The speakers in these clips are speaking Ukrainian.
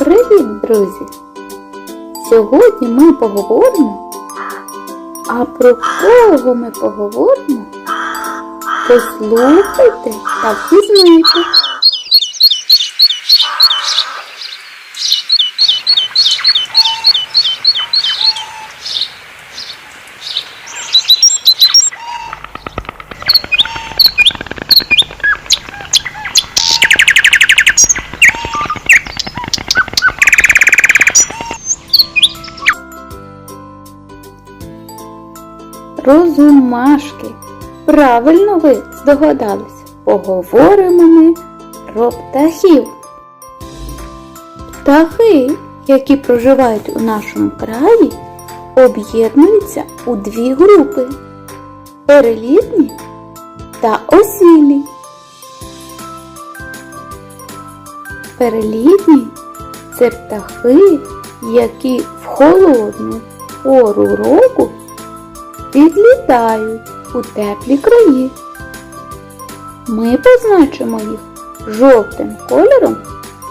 Привіт, друзі! Сьогодні ми поговоримо. А про кого ми поговоримо? Послухайте та пізнайте. Розумашки. Правильно ви здогадались. Поговоримо ми про птахів. Птахи, які проживають у нашому краї, об'єднуються у дві групи перелітні та осілі. Перелітні це птахи, які в холодну пору року відлітають у теплі краї. Ми позначимо їх жовтим кольором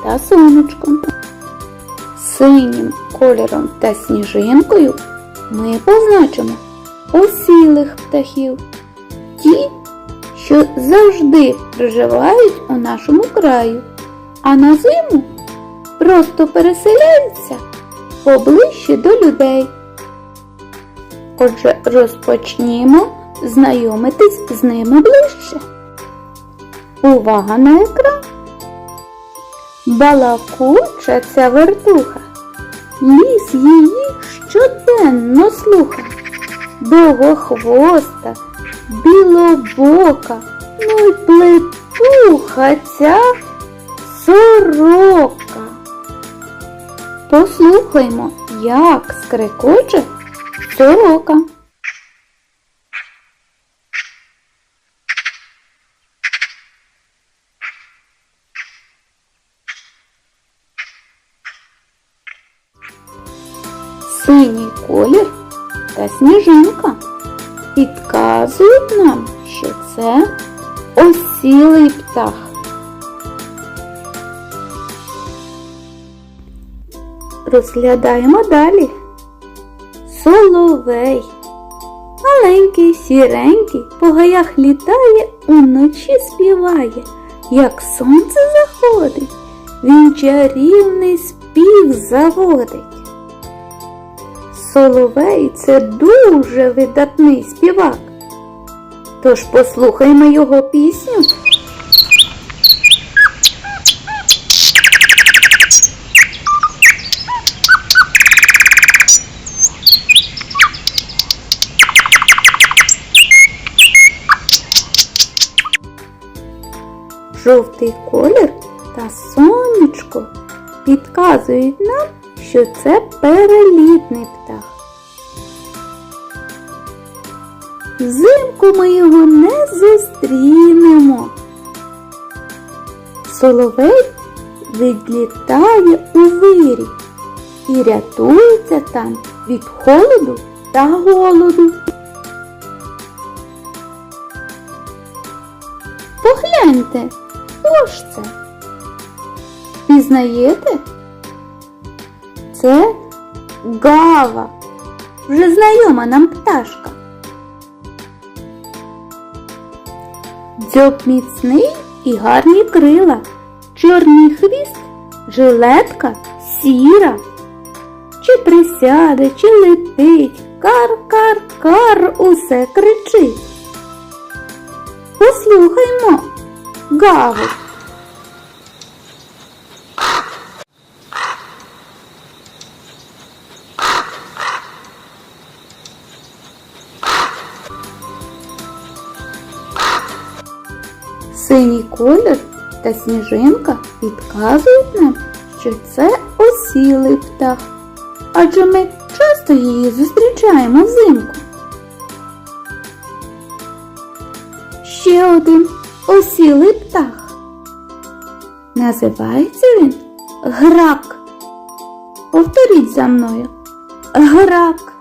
та сонечком. Синім кольором та сніжинкою ми позначимо осілих птахів. Ті, що завжди проживають у нашому краю, а на зиму просто переселяються поближче до людей. Отже, розпочнімо знайомитись з ними ближче. Увага на екран. Балакуча ця вертуха. Ліс її щоденно слуха. Довгохвоста, білобока, ну й плетуха ця сорока. Послухаймо, як скрекоче сорока. Синій колір та сніжинка підказують нам, що це осілий птах. Розглядаємо далі. Соловей. Маленький, сіренький, по гаях літає, уночі співає, як сонце заходить, він чарівний спів заводить. Соловей це дуже видатний співак. Тож послухаймо його пісню. Жовтий колір та сонечко підказують нам, що це перелітний птах. Взимку ми його не зустрінемо. Соловей відлітає у вирі і рятується там від холоду та голоду. Погляньте, хто ж це? Пізнаєте? Це гава, вже знайома нам пташка. Дзьоб міцний і гарні крила, чорний хвіст, жилетка сіра. Чи присяде, чи летить, кар-кар-кар усе кричить. Послухаймо, Гаву. Колір та сніжинка підказують нам, що це осілий птах, адже ми часто її зустрічаємо взимку. Ще один осілий птах. Називається він грак. Повторіть за мною. Грак.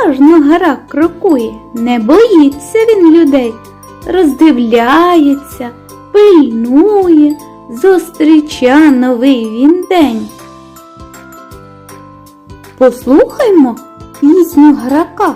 Так поважно крокує, не боїться він людей, роздивляється, пильнує, зустріча новий він день. Послухаймо пісню грака.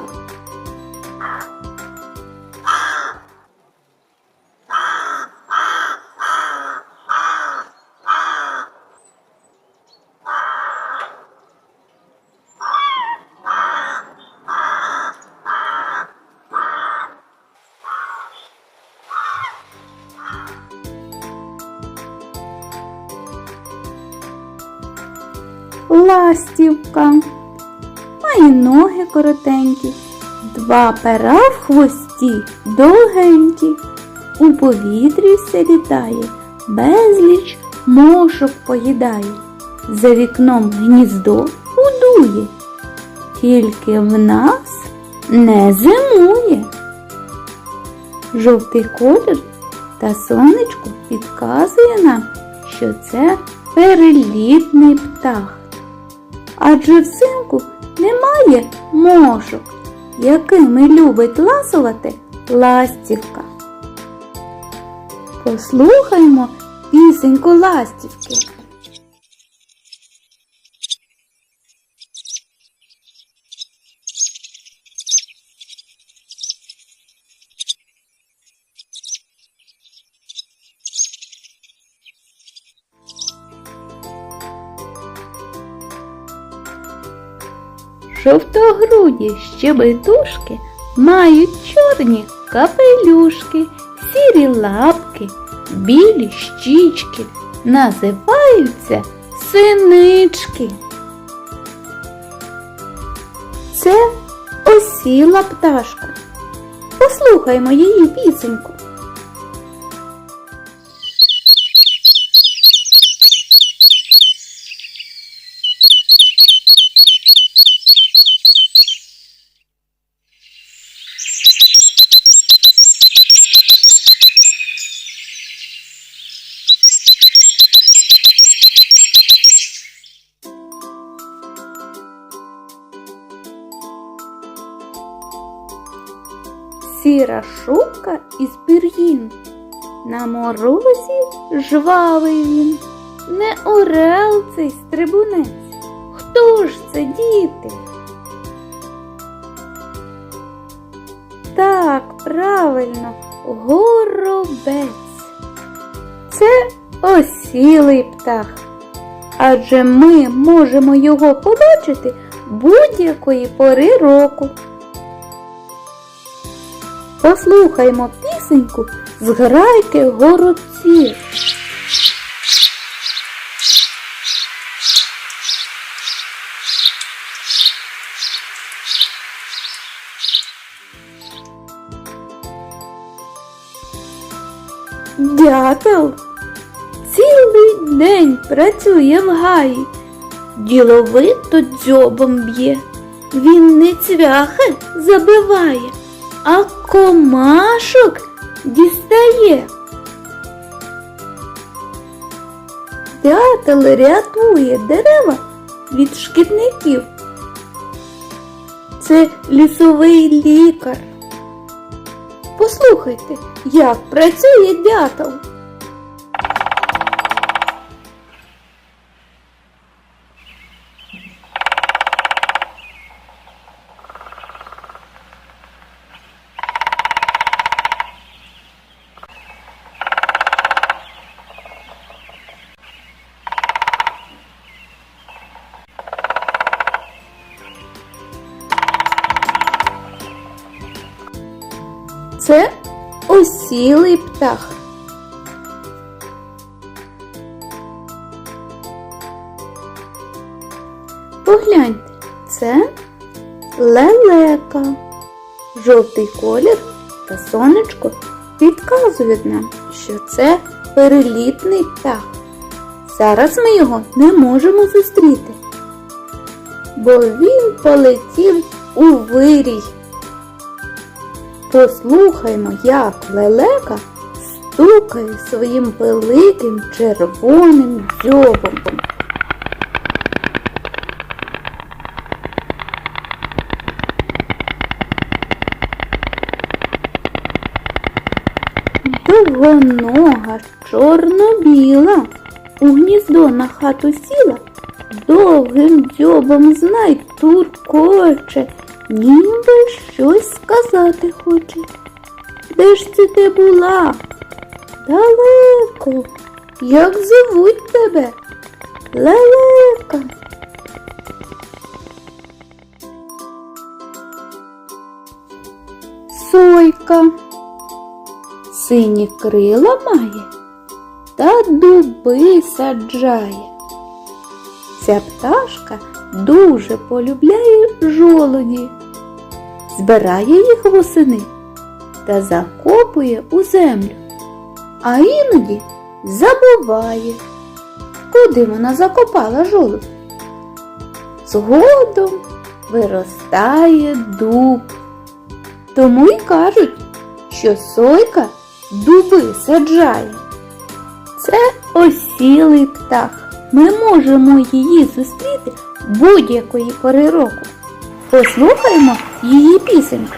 Ластівка має ноги коротенькі, два пера в хвості довгенькі, у повітрі все літає, безліч мошок поїдає, за вікном гніздо будує, тільки в нас не зимує. Жовтий колір та сонечко підказує нам, що це перелітний птах. Адже взимку немає мошок, якими любить ласувати ластівка. Послухаймо пісеньку ластівки. Жовтогруді щебетушки мають чорні капелюшки, сірі лапки, білі щічки, називаються синички. Це осіла пташка. Послухаймо її пісеньку. Шубка із пір'їн. На морозі жвавий він. Не орел цей стрибунець. Хто ж це діти? Так, правильно, горобець. Це осілий птах. Адже ми можемо його побачити будь-якої пори року. Послухаймо пісеньку з грайки горобців. Дятел цілий день працює в гаї, діловито дзьобом б'є. Він не цвяхи забиває, а комашок дістає. Дятел рятує дерева від шкідників. Це лісовий лікар. Послухайте, як працює дятел. Осілий птах. Погляньте, це лелека. Жовтий колір та сонечко підказують нам, що це перелітний птах. Зараз ми його не можемо зустріти, бо він полетів у вирій. Послухаймо, як лелека стукає своїм великим червоним дзьобом. довгонога, чорно-біла, у гніздо на хату сіла, довгим дзьобом знай туркоче, ніби щось сказати хоче. Де ж це ти була? Далеко. Як зовуть тебе? Лелека. Сойка. Сині крила має та дуби саджає. Ця пташка дуже полюбляє жолоді, збирає їх восени та закопує у землю, а іноді забуває, куди вона закопала жолудь. Згодом виростає дуб. Тому й кажуть, що сойка дуби саджає. Це осілий птах. Ми можемо її зустріти будь-якої пори року. Послухаймо її пісеньку.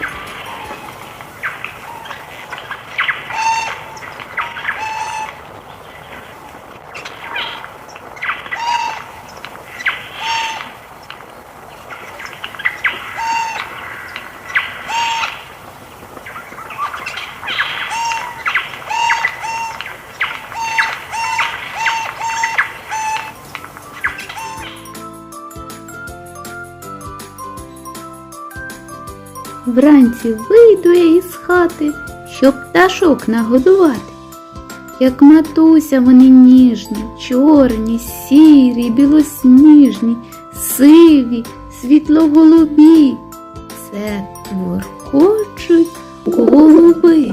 Вранці вийду я із хати, щоб пташок нагодувати. Як матуся вони ніжні, чорні, сірі, білосніжні, сиві, світлоголубі. Це творкочуть голуби.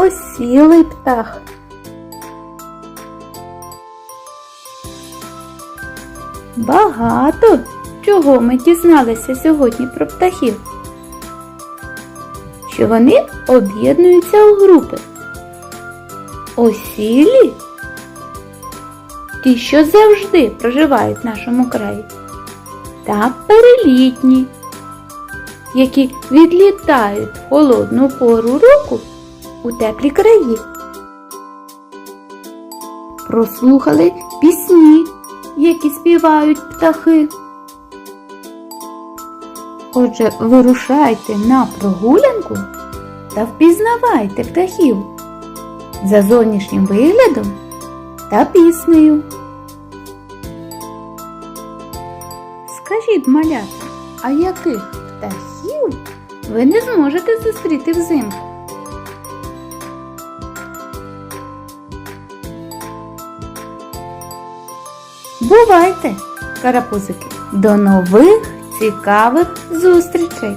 Осілий птах. Багато чого ми дізналися сьогодні про птахів. Що вони об'єднуються у групи. Осілі ті, що завжди проживають в нашому краї, та перелітні, які відлітають в холодну пору року у теплі краї. Прослухали пісні, які співають птахи. Отже, вирушайте на прогулянку та впізнавайте птахів за зовнішнім виглядом та піснею. Скажіть, малята, а яких птахів ви не зможете зустріти взимку? Бувайте, карапузики! До нових цікавих зустрічей!